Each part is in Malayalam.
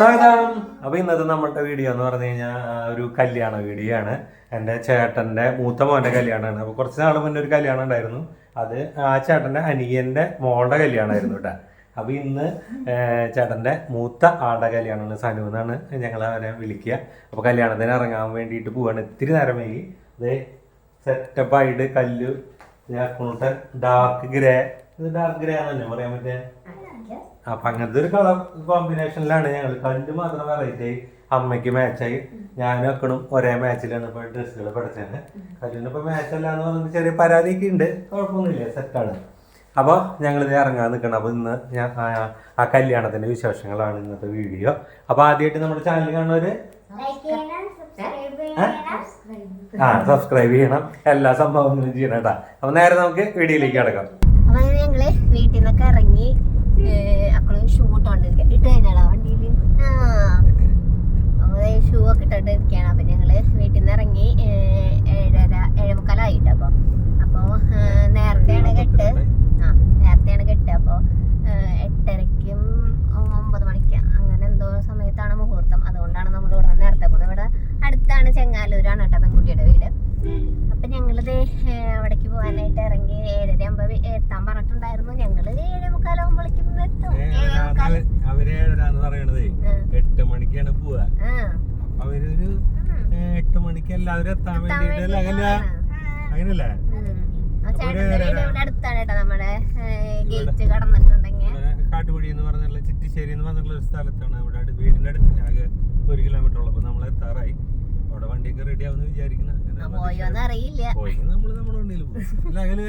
സ്വാഗതം. അപ്പൊ ഇന്നത്തെ നമ്മുടെ വീഡിയോ എന്ന് പറഞ്ഞു കഴിഞ്ഞാൽ ഒരു കല്യാണ വീഡിയോ ആണ് എന്റെ ചേട്ടന്റെ മൂത്ത മോന്റെ കല്യാണമാണ്. അപ്പൊ കുറച്ച് നാൾ മുന്നേ ഒരു കല്യാണം ഉണ്ടായിരുന്നു. അത് ആ ചേട്ടന്റെ അനിയന്റെ മോളുടെ കല്യാണമായിരുന്നു കേട്ടോ. അപ്പൊ ഇന്ന് ഏർ, ചേട്ടന്റെ മൂത്ത ആളുടെ കല്യാണമാണ് സനു എന്നാണ് ഞങ്ങൾ അവരെ വിളിക്കുക. അപ്പൊ കല്യാണത്തിന് ഇറങ്ങാൻ വേണ്ടിയിട്ട് പോവാണ്. ഇത്തിരി നേരം വൈകി ഇത് സെറ്റപ്പ് ആയിട്ട് കല്ല് ഡാർക്ക് ഗ്രേ. ഇത് ഡാർക്ക് ഗ്രേ എന്ന് പറയാൻ പറ്റേ? അപ്പൊ അങ്ങനത്തെ ഒരു കളർ കോമ്പിനേഷനിലാണ് ഞങ്ങൾ കണ്ട് മാത്രം വെറൈറ്റി ആയി അമ്മയ്ക്ക് മാച്ചായി ഞാനും അക്കണും ഒരേ മാച്ചിലാണ് ഇപ്പൊ ഡ്രസ്സുകൾ പഠിച്ചത് കല്ലിന് ഇപ്പൊ മാച്ച് അല്ല എന്ന് പറഞ്ഞ ചെറിയ പരാതിയൊക്കെ ഉണ്ട്. കുഴപ്പമൊന്നുമില്ല സെറ്റാണ് അപ്പോൾ ഞങ്ങൾ ഇത് ഇറങ്ങാൻ നിൽക്കണം. അപ്പോൾ ഇന്ന് ഞാൻ ആ- കല്യാണത്തിന്റെ വിശേഷങ്ങളാണ് ഇന്നത്തെ വീഡിയോ അപ്പോൾ ആദ്യമായിട്ട് നമ്മുടെ ചാനൽ കാണുന്നവര്? ആ സബ്സ്ക്രൈബ് ചെയ്യണം. എല്ലാ സംഭവങ്ങളും ചെയ്യണം കേട്ടോ. അപ്പോൾ നേരെ നമുക്ക് വീഡിയോയിലേക്ക് കിടക്കാം. അപ്പോൾ ഞങ്ങൾ വീട്ടിൽ നിന്നൊക്കെ ഇറങ്ങി അക്കളും ഷൂ ഇട്ടോണ്ടിരിക്കുക ഇട്ട് കഴിഞ്ഞാടാ വണ്ടിയിൽ ആ. ഷൂ ഒക്കെ ഇട്ടോണ്ട് ഇരിക്കുകയാണ് അപ്പൊ ഞങ്ങൾ വീട്ടിൽ നിന്ന് ഇറങ്ങി ഏഹ്, ഏഴര ഏഴേമുക്കാലായിട്ട് അപ്പൊ അപ്പൊ ഏഹ്, നേരത്തെയാണ് കെട്ട് ആ നേരത്തെയാണ് കെട്ട് അപ്പൊ ഏഹ്, എട്ടരയ്ക്കും ഒമ്പത് മണിക്ക് അങ്ങനെ എന്തോ സമയത്താണ് മുഹൂർത്തം അതുകൊണ്ടാണ് നമ്മൾ ഇവിടെ നേരത്തെ പോകുന്നത് ഇവിടെ അടുത്താണ് ചെങ്ങാലൂരാണ് കേട്ടോ പെൺകുട്ടിയുടെ വീട് അപ്പൊ ഞങ്ങളിത് ഏഹ്, അവിടേക്ക് പോകാനായിട്ട് ഇറങ്ങി ഏഴര ആകുമ്പോ എത്താൻ പറഞ്ഞിട്ടുണ്ടായിരുന്നു ഞങ്ങൾ ഏഴേ മുക്കാലാകുമ്പോഴേക്കും എത്തും ഏഴേ മുക്കാൽ ഏഴരാന്ന് പറയണതേ. എട്ട് മണിക്കാണ് പോവാ അപ്പൊ അവരൊരു എട്ട് മണിക്ക് എല്ലാവരും എത്താൻ വേണ്ടിട്ടല്ലേ? അങ്ങനെ അങ്ങനല്ലേ കാട്ടുകുഴി എന്ന് പറഞ്ഞുള്ള ചിറ്റിശ്ശേരി എന്ന് പറഞ്ഞുള്ള ഒരു സ്ഥലത്താണ്. ഇവിടെ വീടിന്റെ അടുത്ത് ആകെ ഒരു കിലോമീറ്റർ ഉള്ളപ്പോ നമ്മൾ എത്താറായി. അവിടെ വണ്ടിയൊക്കെ റെഡി ആവുന്ന വിചാരിക്കണം പോയി നമ്മൾ നമ്മുടെ വണ്ടിയിൽ പോകും. അല്ല അങ്ങനെ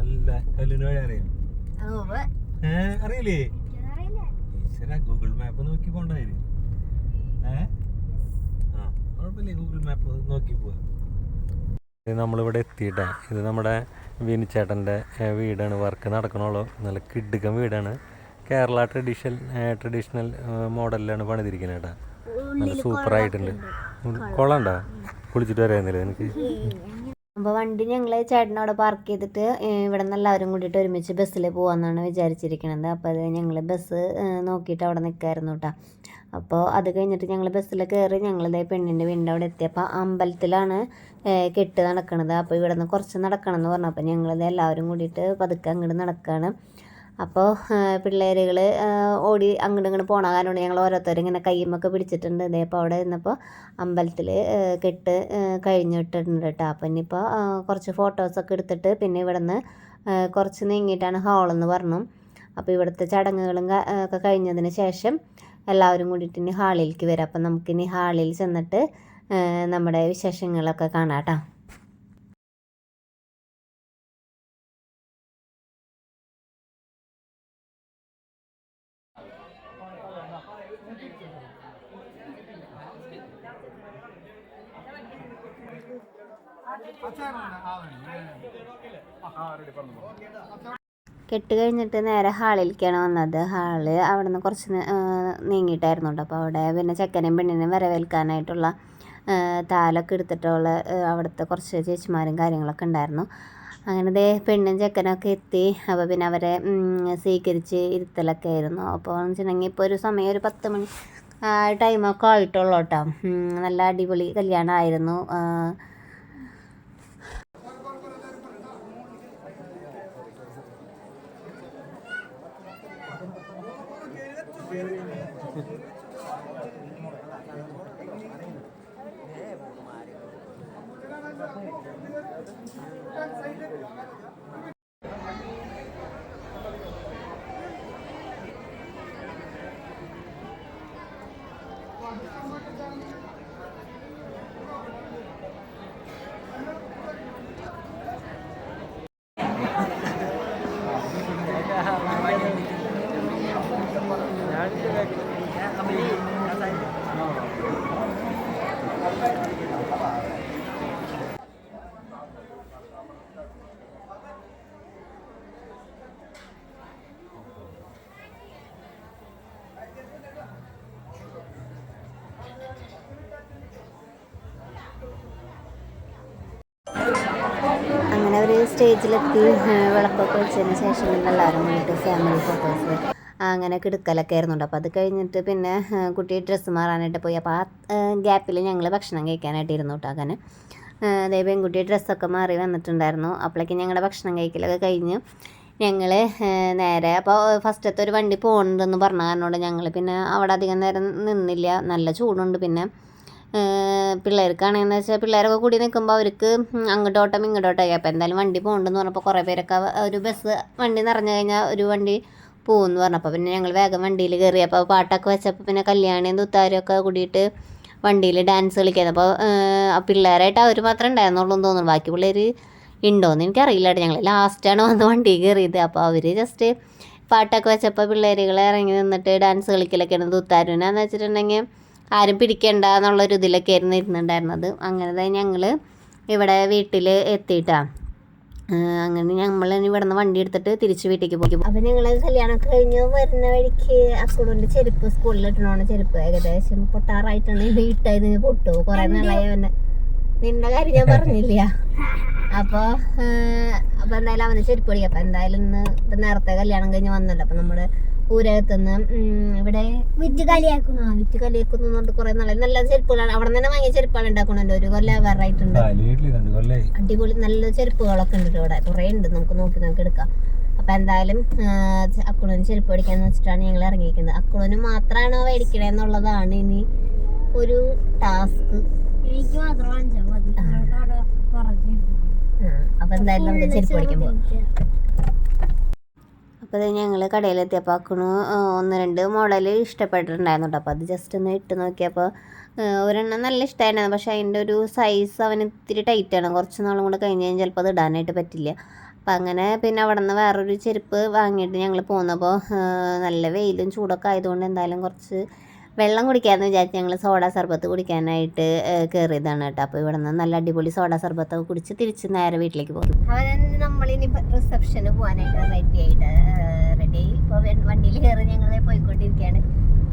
അല്ല കല്ലിന് വഴി അറിയാം. അറിയില്ലേ? ഈശ്വര ഗൂഗിൾ മാപ്പ് നോക്കി പോണ്ടായിരുന്നു ഏ? ആ കുഴപ്പമില്ല ഗൂഗിൾ മാപ്പ് നോക്കി പോവാ. നമ്മളിവിടെ എത്തിയിട്ടാ. ഇത് നമ്മുടെ വിനിച്ചേട്ടന്റെ വീടാണ്. വർക്ക് നടക്കണുള്ളൂ. നല്ല കിടുക്കൻ വീടാണ്. കേരള ട്രഡീഷണൽ ട്രഡീഷണൽ മോഡലിലാണ് പണിതിരിക്കുന്നത് കേട്ടാ നല്ല സൂപ്പറായിട്ടുണ്ട് കൊള്ളണ്ട കുളിച്ചിട്ട് വരായിരുന്നില്ല എനിക്ക് അപ്പൊ വണ്ടി ഞങ്ങൾ ചേട്ടനവിടെ പാർക്ക് ചെയ്തിട്ട് ഇവിടെ നിന്ന് എല്ലാവരും കൂടിയിട്ട് ഒരുമിച്ച് ബസ്സിൽ പോകാമെന്നാണ് വിചാരിച്ചിരിക്കുന്നത് അപ്പോൾ അത് ഞങ്ങൾ ബസ് നോക്കിയിട്ട് അവിടെ നിൽക്കായിരുന്നു കേട്ടോ അപ്പോൾ അത് കഴിഞ്ഞിട്ട് ഞങ്ങൾ ബസ്സിൽ കയറി ഞങ്ങളിതേ പെണ്ണിന്റെ വീടിന്റെ അവിടെ എത്തിയപ്പോൾ അമ്പലത്തിലാണ് കെട്ട് നടക്കണത്. അപ്പോൾ ഇവിടെ നിന്ന് കുറച്ച് നടക്കണം എന്ന് പറഞ്ഞപ്പോൾ ഞങ്ങളിത് എല്ലാവരും കൂടിയിട്ട് പതുക്കെ അങ്ങോട്ട് നടക്കുകയാണ് അപ്പോൾ പിള്ളേരുകൾ ഓടി അങ്ങോട്ട് ഇങ്ങോട്ട് പോണ കാരണം ഞങ്ങൾ ഓരോരുത്തരും ഇങ്ങനെ കയ്യുമൊക്കെ പിടിച്ചിട്ടുണ്ട്. ഇതേ അപ്പോൾ അവിടെ നിന്നപ്പോൾ അമ്പലത്തിൽ കെട്ട് കഴിഞ്ഞിട്ടുണ്ട് കേട്ടോ. അപ്പം ഇനിയിപ്പോൾ കുറച്ച് ഫോട്ടോസൊക്കെ എടുത്തിട്ട് പിന്നെ ഇവിടെ നിന്ന് കുറച്ച് നീങ്ങിയിട്ടാണ് ഹാളെന്ന് പറഞ്ഞു. അപ്പോൾ ഇവിടുത്തെ ചടങ്ങുകളും ഒക്കെ കഴിഞ്ഞതിന് ശേഷം എല്ലാവരും കൂടിയിട്ട് ഇനി ഹാളിലേക്ക് വരാം. അപ്പം നമുക്കിനി ഹാളിൽ ചെന്നിട്ട് നമ്മുടെ വിശേഷങ്ങളൊക്കെ കാണാം കേട്ടോ. കെട്ട് കഴിഞ്ഞിട്ട് നേരെ ഹാളിലേക്കാണ് വന്നത്. ഹാൾ അവിടെ നിന്ന് കുറച്ച് നീങ്ങിയിട്ടായിരുന്നു കേട്ടോ. അപ്പോൾ അവിടെ പിന്നെ ചെക്കനെയും പെണ്ണിനെയും വരവേൽക്കാനായിട്ടുള്ള താലൊക്കെ എടുത്തിട്ടുള്ള അവിടുത്തെ കുറച്ച് ചേച്ചിമാരും കാര്യങ്ങളൊക്കെ ഉണ്ടായിരുന്നു. അങ്ങനെ ദേ പെണ്ണും ചെക്കനൊക്കെ എത്തി. അപ്പോൾ പിന്നെ അവരെ സ്വീകരിച്ച് ഇരുത്തലൊക്കെ ആയിരുന്നു. അപ്പോൾ എന്ന് വെച്ചിട്ടുണ്ടെങ്കിൽ ഇപ്പോൾ ഒരു സമയം ഒരു പത്ത് മണി ടൈമൊക്കെ ആയിട്ടുള്ളൂ കേട്ടോ. നല്ല അടിപൊളി കല്യാണമായിരുന്നു. അവർ സ്റ്റേജിലെത്തി വിളക്കൊക്കെ വെച്ചതിന് ശേഷം എല്ലാവരും കൂടിയിട്ട് ഫാമിലി ഫോട്ടോസ് അങ്ങനെ എടുക്കലൊക്കെ ആയിരുന്നുണ്ട്. അപ്പോൾ അത് കഴിഞ്ഞിട്ട് പിന്നെ കുട്ടി ഡ്രസ്സ് മാറാനായിട്ട് പോയി. അപ്പോൾ ആ ഗ്യാപ്പിൽ ഞങ്ങൾ ഭക്ഷണം കഴിക്കാനായിട്ട് ഇരുന്നു കേട്ടോ അങ്ങനെ. അതേ പെൺകുട്ടി ഡ്രസ്സൊക്കെ മാറി വന്നിട്ടുണ്ടായിരുന്നു. അപ്പോഴേക്കും ഞങ്ങളുടെ ഭക്ഷണം കഴിക്കലൊക്കെ കഴിഞ്ഞ് ഞങ്ങൾ നേരെ അപ്പോൾ ഫസ്റ്റത്തെ ഒരു വണ്ടി പോകണ്ടെന്ന് പറഞ്ഞ കാരണം ഞങ്ങൾ പിന്നെ അവിടെ അധികം നേരം നിന്നില്ല. നല്ല ചൂടുണ്ട് പിന്നെ. പിള്ളേർക്കാണെന്ന് വെച്ചാൽ പിള്ളേരൊക്കെ കൂടി നിൽക്കുമ്പോൾ അവർക്ക് അങ്ങോട്ടോട്ടം ഇങ്ങോട്ടോട്ടം അപ്പോൾ എന്തായാലും വണ്ടി പോകുന്നുണ്ടെന്ന് പറഞ്ഞപ്പോൾ കുറേ പേരൊക്കെ ഒരു ബസ് വണ്ടി നിറഞ്ഞു കഴിഞ്ഞാൽ ഒരു വണ്ടി പോകുമെന്ന് പറഞ്ഞപ്പോൾ പിന്നെ ഞങ്ങൾ വേഗം വണ്ടിയിൽ കയറി അപ്പോൾ പാട്ടൊക്കെ വെച്ചപ്പോൾ പിന്നെ കല്യാണിയും തുത്താരും ഒക്കെ കൂടിയിട്ട് വണ്ടിയിൽ ഡാൻസ് കളിക്കുന്നത് അപ്പോൾ പിള്ളേരായിട്ട് അവർ മാത്രമേ ഉണ്ടായിരുന്നുള്ളൂ എന്ന് തോന്നുന്നു. ബാക്കി പിള്ളേർ ഉണ്ടോയെന്ന് എനിക്കറിയില്ല ഞങ്ങൾ ലാസ്റ്റാണ് വന്ന് വണ്ടി കയറിയത് അപ്പോൾ അവർ ജസ്റ്റ് പാട്ടൊക്കെ വെച്ചപ്പോൾ പിള്ളേരുകളെ ഇറങ്ങി നിന്നിട്ട് ഡാൻസ് കളിക്കലൊക്കെയാണ്. തുത്താരുനെന്ന് വെച്ചിട്ടുണ്ടെങ്കിൽ ആരും പിടിക്കണ്ട എന്നുള്ളൊരു ഇതിലൊക്കെ ആയിരുന്നു ഇരുന്നുണ്ടായിരുന്നത് അങ്ങനെ ഞങ്ങൾ ഇവിടെ വീട്ടിൽ എത്തിയിട്ടാണ് അങ്ങനെ നമ്മൾ ഇവിടെ നിന്ന് വണ്ടി എടുത്തിട്ട് തിരിച്ച് വീട്ടിലേക്ക് പോയി. അപ്പം ഞങ്ങൾ കല്യാണമൊക്കെ കഴിഞ്ഞ് വരുന്ന വഴിക്ക് അക്കൂടിന്റെ ചെരുപ്പ് സ്കൂളിൽ ഇട്ടണോണ്ട് ചെരുപ്പ് ഏകദേശം പൊട്ടാറായിട്ടാണ് വീട്ടായത് പൊട്ടു. കുറേ നാളായി അവനെ. നിന്റെ കാര്യം ഞാൻ പറഞ്ഞില്ല. അപ്പോൾ അപ്പോൾ എന്തായാലും അവന് ചെരുപ്പ് പിടിക്കാം. അപ്പോൾ എന്തായാലും ഇന്ന് ഇപ്പം നേരത്തെ കല്യാണം കഴിഞ്ഞ് വന്നല്ലോ. അപ്പം നമ്മുടെ ഊരകത്തുനിന്ന് ഇവിടെ വിറ്റ് കളിയാക്കുന്നു ആ വിറ്റ് കളിയാക്കുന്നു പറഞ്ഞിട്ട് കുറേ നല്ല നല്ല ചെരുപ്പുകളാണ്. അവിടെ നിന്ന് തന്നെ വാങ്ങിയ ചെരുപ്പാണ് ഉണ്ടാക്കുന്നുണ്ട്. ഒരു കൊല്ലം വേറായിട്ടുണ്ട് അടിപൊളി നല്ല ചെരുപ്പുകളൊക്കെ ഉണ്ട് ഇവിടെ. കുറെ ഉണ്ട്. നമുക്ക് നോക്കി നമുക്ക് എടുക്കാം. അപ്പൊ എന്തായാലും അക്കുളന് ചെരുപ്പ് മേടിക്കാന്ന് വെച്ചിട്ടാണ് ഞങ്ങൾ ഇറങ്ങിയിരിക്കുന്നത്. അക്കുളന് മാത്രമാണോ മേടിക്കണേ എന്നുള്ളതാണ് ഇനി ഒരു ടാസ്ക്. എനിക്ക് മാത്രം അപ്പം എന്തായാലും നമുക്ക് ചെരുപ്പ് മേടിക്കാൻ പോകാം അപ്പോൾ അത് ഞങ്ങൾ കടയിലെത്തിയപ്പോൾ അക്കുണു ഒന്ന് രണ്ട് മോഡൽ ഇഷ്ടപ്പെട്ടിട്ടുണ്ടായിരുന്നു കേട്ടോ അപ്പോൾ അത് ജസ്റ്റ് ഒന്ന് ഇട്ട് നോക്കിയപ്പോൾ ഒരെണ്ണം നല്ല ഇഷ്ടമായിരുന്നു പക്ഷേ അതിന്റെ ഒരു സൈസ് അവന് ഇത്തിരി ടൈറ്റാണ് കുറച്ച് നാളും കൂടെ കഴിഞ്ഞ് കഴിഞ്ഞാൽ ചിലപ്പോൾ അത് ഇടാനായിട്ട് പറ്റില്ല. അപ്പം അങ്ങനെ പിന്നെ അവിടെ നിന്ന് വേറൊരു ചെരുപ്പ് വാങ്ങിയിട്ട് ഞങ്ങൾ പോന്നപ്പോൾ നല്ല വെയിലും ചൂടൊക്കെ ആയതുകൊണ്ട് എന്തായാലും കുറച്ച് വെള്ളം കുടിക്കാമെന്ന് വിചാരിച്ച് ഞങ്ങൾ സോഡ സർബത്ത് കുടിക്കാനായിട്ട് കയറിയതാണ് കേട്ടോ. അപ്പോൾ ഇവിടെ നിന്ന് നല്ല അടിപൊളി സോഡ സർബത്തൊക്കെ കുടിച്ച് തിരിച്ച് നേരെ വീട്ടിലേക്ക് പോകും അവൻ നമ്മളിനി റിസപ്ഷന് പോകാനായിട്ട് റെഡി ആയിട്ട് റെഡി ആയി. ഇപ്പോൾ വണ്ടിയിൽ കയറി ഞങ്ങൾ പോയിക്കൊണ്ടിരിക്കുകയാണ്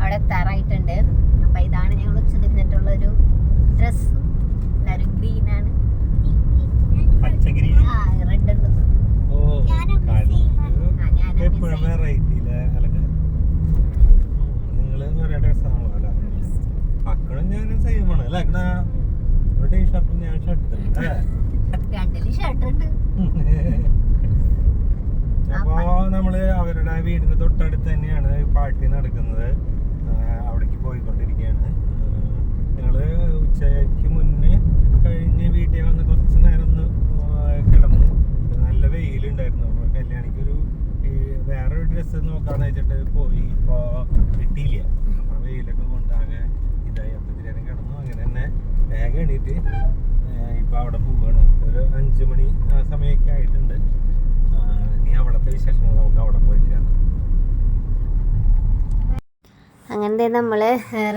അവിടെ എത്താറായിട്ടുണ്ട്. അപ്പോൾ ഇതാണ് ഞങ്ങൾ ഉച്ച ഒരു ഡ്രസ്സ് എല്ലാവരും ഗ്രീനാണ് പച്ചഗിരി ആ റെഡ് ഉണ്ട് ഓ ആ ഞാൻ എപ്പോഴും വെറൈറ്റി നിങ്ങൾ ഒരേ ഡ്രസ്സാണല്ലോ അല്ലേ മക്കളും ഞാനും സെയിം ആണ് അല്ലേ അക്കണ ഒരു ടീഷർട്ടും ഞാൻ ഷർട്ട് അല്ലേ രണ്ടിൽ ഷർട്ട് ഉണ്ട് അപ്പോ നമ്മൾ അവരുടെ വീടിന്റെ തൊട്ടടുത്ത് തന്നെയാണ് പാർട്ടി നടക്കുന്നത്. അവിടേക്ക് പോയിക്കൊണ്ടിരിക്കുകയാണ്. ഞങ്ങൾ ഉച്ചയ്ക്ക് മുന്നേ കഴിഞ്ഞ് വീട്ടിൽ വന്ന് കുറച്ച് നേരം ഒന്ന് കിടന്നു. നല്ല വെയിലുണ്ടായിരുന്നു. അപ്പൊ കല്യാണിക്കൊരു ഈ വേറൊരു ഡ്രസ്സ് നോക്കാന്ന് വെച്ചിട്ട് പോയി. ഇപ്പോ കിട്ടിയില്ല. അപ്പൊ വെയിലൊക്കെ കൊണ്ടാകെ ഇതായി. അപ്പൊ കിടന്നു. അങ്ങനെ തന്നെ വേഗം എണീറ്റ് ആ, ഇപ്പൊ അവിടെ പോവുകയാണ് ഒരു അഞ്ച് മണി സമയമൊക്കെ ആയിട്ടുണ്ട്. ഇനി അവിടുത്തെ വിശേഷങ്ങൾ നമുക്ക് അവിടെ പോയിട്ട് കാണാം. അങ്ങനത്തെ നമ്മൾ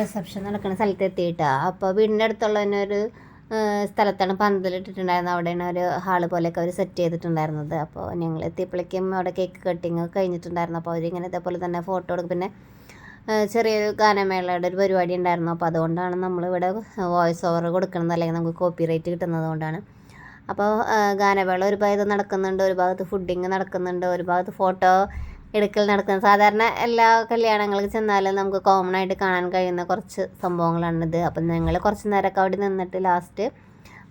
റിസപ്ഷൻ നടക്കുന്ന സ്ഥലത്ത് എത്തിയിട്ടാ അപ്പോൾ വീടിന്റെ അടുത്തുള്ള തന്നെ ഒരു സ്ഥലത്താണ് പന്തലിട്ടിട്ടുണ്ടായിരുന്നത് അവിടെയാണ് ഒരു ഹാൾ പോലെയൊക്കെ അവർ സെറ്റ് ചെയ്തിട്ടുണ്ടായിരുന്നത്. അപ്പോൾ ഞങ്ങൾ എത്തിയപ്പോഴേക്കും അവിടെ കേക്ക് കട്ടിങ് കഴിഞ്ഞിട്ടുണ്ടായിരുന്നു. അപ്പോൾ അവരിങ്ങനെ ഇതേപോലെ തന്നെ ഫോട്ടോ എടുക്കും. പിന്നെ ചെറിയൊരു ഗാനമേളയുടെ ഒരു പരിപാടി ഉണ്ടായിരുന്നു. അപ്പോൾ അതുകൊണ്ടാണ് നമ്മളിവിടെ വോയിസ് ഓവർ കൊടുക്കുന്നത് അല്ലെങ്കിൽ നമുക്ക് കോപ്പി റൈറ്റ് കിട്ടുന്നത് കൊണ്ടാണ്. അപ്പോൾ ഗാനമേള ഒരു ഭാഗത്ത് നടക്കുന്നുണ്ട് ഒരു ഭാഗത്ത് ഫുഡിങ് നടക്കുന്നുണ്ട് ഒരു ഭാഗത്ത് ഫോട്ടോ എടുക്കൽ നടക്കുന്നത് സാധാരണ എല്ലാ കല്യാണങ്ങൾക്ക് ചെന്നാലും നമുക്ക് കോമൺ ആയിട്ട് കാണാൻ കഴിയുന്ന കുറച്ച് സംഭവങ്ങളാണിത്. അപ്പം ഞങ്ങൾ കുറച്ച് നേരമൊക്കെ അവിടെ നിന്നിട്ട് ലാസ്റ്റ്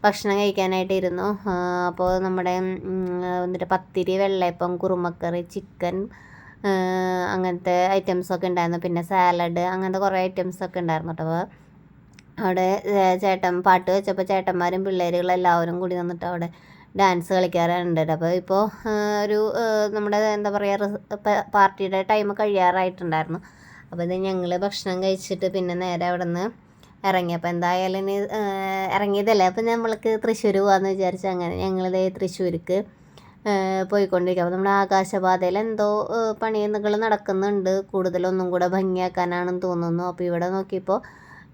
ഭക്ഷണം കഴിക്കാനായിട്ട് ഇരുന്നു. അപ്പോൾ നമ്മുടെ എന്നിട്ട് പത്തിരി വെള്ളയപ്പം കുറുമക്കറി ചിക്കൻ അങ്ങനത്തെ ഐറ്റംസൊക്കെ ഉണ്ടായിരുന്നു. പിന്നെ സാലഡ് അങ്ങനത്തെ കുറേ ഐറ്റംസൊക്കെ ഉണ്ടായിരുന്നു കേട്ടോ അപ്പോൾ അവിടെ ചേട്ടൻ പാട്ട് വെച്ചപ്പോൾ ചേട്ടന്മാരും പിള്ളേരുകളും എല്ലാവരും കൂടി നിന്നിട്ട് അവിടെ ഡാൻസ് കളിക്കാറുണ്ട് അപ്പോൾ ഇപ്പോൾ ഒരു നമ്മുടെ എന്താ പറയുക പാർട്ടിയുടെ ടൈം കഴിയാറായിട്ടുണ്ടായിരുന്നു. അപ്പോൾ ഇത് ഞങ്ങൾ ഭക്ഷണം കഴിച്ചിട്ട് പിന്നെ നേരെ അവിടെ നിന്ന് ഇറങ്ങി. അപ്പോൾ എന്തായാലും ഇനി ഇറങ്ങിയതല്ലേ? അപ്പോൾ നമ്മൾക്ക് തൃശ്ശൂർ പോകാമെന്ന് വിചാരിച്ചു അങ്ങനെ ഞങ്ങളിത് തൃശ്ശൂർക്ക് പോയിക്കൊണ്ടിരിക്കുക അപ്പോൾ നമ്മുടെ ആകാശപാതയിൽ എന്തോ പണികൾ നടക്കുന്നുണ്ട്. കൂടുതലൊന്നും കൂടെ ഭംഗിയാക്കാനാണെന്ന് തോന്നുന്നു. അപ്പോൾ ഇവിടെ നോക്കിയപ്പോൾ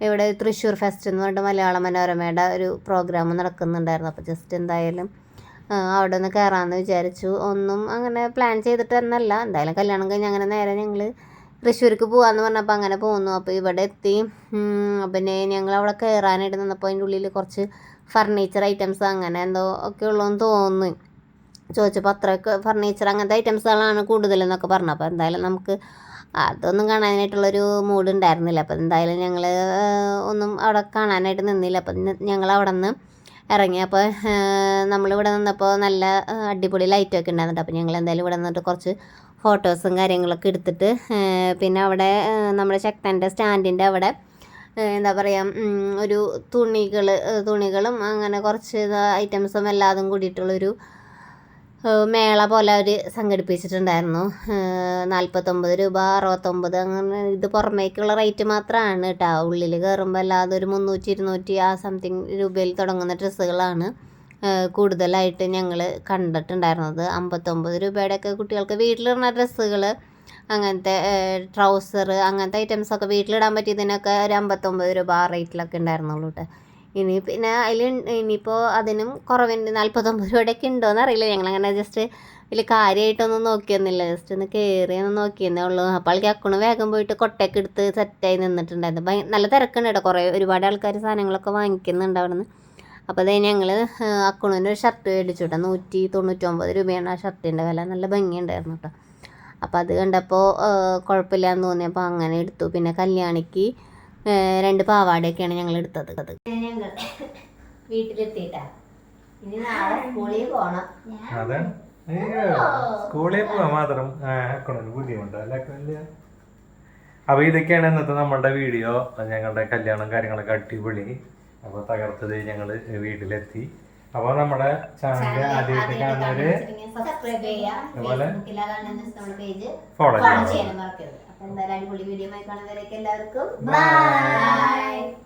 ഇവിടെ തൃശ്ശൂർ ഫെസ്റ്റ് എന്ന് പറഞ്ഞിട്ട് മലയാള മനോരമയുടെ ഒരു പ്രോഗ്രാം നടക്കുന്നുണ്ടായിരുന്നു. അപ്പോൾ ജസ്റ്റ് എന്തായാലും അവിടെ ഒന്ന് കയറാമെന്ന് വിചാരിച്ചു. ഒന്നും അങ്ങനെ പ്ലാൻ ചെയ്തിട്ട് തന്നെയല്ല എന്തായാലും കല്യാണം കഴിഞ്ഞ് അങ്ങനെ നേരെ ഞങ്ങൾ തൃശ്ശൂർക്ക് പോകാമെന്ന് പറഞ്ഞപ്പോൾ അങ്ങനെ പോന്നു. അപ്പോൾ ഇവിടെ എത്തി. പിന്നെ ഞങ്ങൾ അവിടെ കയറാനായിട്ട് നിന്നപ്പോൾ അതിന്റെ ഉള്ളിൽ കുറച്ച് ഫർണിച്ചർ ഐറ്റംസ് അങ്ങനെ എന്തോ ഒക്കെ ഉള്ളതെന്ന് തോന്നുന്നു ചോദിച്ചപ്പോൾ അത്രയൊക്കെ ഫർണിച്ചർ അങ്ങനത്തെ ഐറ്റംസുകളാണ് കൂടുതലെന്നൊക്കെ പറഞ്ഞു. അപ്പോൾ എന്തായാലും നമുക്ക് അതൊന്നും കാണാനായിട്ടുള്ളൊരു മൂഡ് ഉണ്ടായിരുന്നില്ല. അപ്പോൾ എന്തായാലും ഞങ്ങൾ ഒന്നും അവിടെ കാണാനായിട്ട് നിന്നില്ല. അപ്പം ഞങ്ങൾ അവിടെ നിന്ന് ഇറങ്ങി അപ്പോൾ നമ്മളിവിടെ നിന്നപ്പോൾ നല്ല അടിപൊളി ലൈറ്റൊക്കെ ഉണ്ടായിരുന്നുണ്ട്. അപ്പോൾ ഞങ്ങൾ എന്തായാലും ഇവിടെ നിന്നിട്ട് കുറച്ച് ഫോട്ടോസും കാര്യങ്ങളൊക്കെ എടുത്തിട്ട് പിന്നെ അവിടെ നമ്മുടെ ശക്തന്റെ സ്റ്റാൻഡിന്റെ അവിടെ എന്താ പറയുക ഒരു തുണികൾ തുണികളും അങ്ങനെ കുറച്ച് ഐറ്റംസും എല്ലാതും കൂടിയിട്ടുള്ളൊരു മേള പോലെ അവർ സംഘടിപ്പിച്ചിട്ടുണ്ടായിരുന്നു. നാൽപ്പത്തൊമ്പത് രൂപ അറുപത്തൊമ്പത് അങ്ങനെ ഇത് പുറമേക്കുള്ള റേറ്റ് മാത്രമാണ് കേട്ടോ ഉള്ളിൽ കയറുമ്പോൾ അല്ലാതെ ഒരു മുന്നൂറ്റി ഇരുന്നൂറ്റി ആ സംതിങ് രൂപയിൽ തുടങ്ങുന്ന ഡ്രസ്സുകളാണ് കൂടുതലായിട്ട് ഞങ്ങൾ കണ്ടിട്ടുണ്ടായിരുന്നത്. അമ്പത്തൊമ്പത് രൂപയുടെയൊക്കെ കുട്ടികൾക്ക് വീട്ടിലിടുന്ന ഡ്രസ്സുകൾ അങ്ങനത്തെ ട്രൗസർ അങ്ങനത്തെ ഐറ്റംസൊക്കെ വീട്ടിലിടാൻ പറ്റിയതിനൊക്കെ ഒരു അമ്പത്തൊമ്പത് രൂപ ആ റേറ്റിലൊക്കെ ഉണ്ടായിരുന്നുള്ളൂ കേട്ടോ ഇനി പിന്നെ അതിൽ ഇനിയിപ്പോൾ അതിനും കുറവുണ്ട് നാൽപ്പത്തൊമ്പത് രൂപയുടെയൊക്കെ ഉണ്ടോയെന്ന് അറിയില്ല. ഞങ്ങളങ്ങനെ ജസ്റ്റ് വലിയ കാര്യമായിട്ടൊന്നും നോക്കിയൊന്നുമില്ല. ജസ്റ്റ് ഒന്ന് കയറി ഒന്ന് നോക്കിയെന്നേ ഉള്ളൂ. അപ്പോൾ ആൾക്ക് അക്കൗണ്ട് വേഗം പോയിട്ട് കൊട്ടയൊക്കെ എടുത്ത് സെറ്റായി നിന്നിട്ടുണ്ടായിരുന്നു. നല്ല തിരക്കുണ്ട് കേട്ടോ. കുറേ ഒരുപാട് ആൾക്കാർ സാധനങ്ങളൊക്കെ വാങ്ങിക്കുന്നുണ്ട് അവിടെ നിന്ന് അപ്പോൾ അതേ ഞങ്ങൾ അക്കൗണ്ടിന്റെ ഒരു ഷർട്ട് മേടിച്ചു കേട്ടോ. നൂറ്റി തൊണ്ണൂറ്റൊമ്പത് രൂപയാണ് ആ ഷർട്ടിന്റെ വില. നല്ല ഭംഗിയുണ്ടായിരുന്നു കേട്ടോ. അപ്പോൾ അത് കണ്ടപ്പോൾ കുഴപ്പമില്ലാന്ന് തോന്നിയപ്പോൾ അങ്ങനെ എടുത്തു. പിന്നെ കല്യാണിക്ക് രണ്ട് പാവാടയൊക്കെയാണ് ഞങ്ങൾ എടുത്തത് അത് വീട്ടിലെത്തിയിട്ടാ. ഇനി നാളെ സ്കൂളിൽ പോണം. സ്കൂളിൽ മാത്രം ബുദ്ധിമുട്ട് അപ്പൊ ഇതൊക്കെയാണ് ഇന്നത്തെ നമ്മുടെ വീഡിയോ. ഞങ്ങളുടെ കല്യാണം കാര്യങ്ങളൊക്കെ അടിപൊളി. അപ്പൊ തകർത്തത് ഞങ്ങൾ വീട്ടിലെത്തി. അപ്പൊ നമ്മുടെ ചാനൽ ആദ്യമായിട്ട് കാണുന്നവര് സബ്സ്ക്രൈബ് ചെയ്യുക. അതുപോലെ ഫോളോ ഫോളോ എന്തായാലും അടിപൊളി വീഡിയോ ആയി കാണുന്നവരേക്ക് എല്ലാവർക്കും ബൈ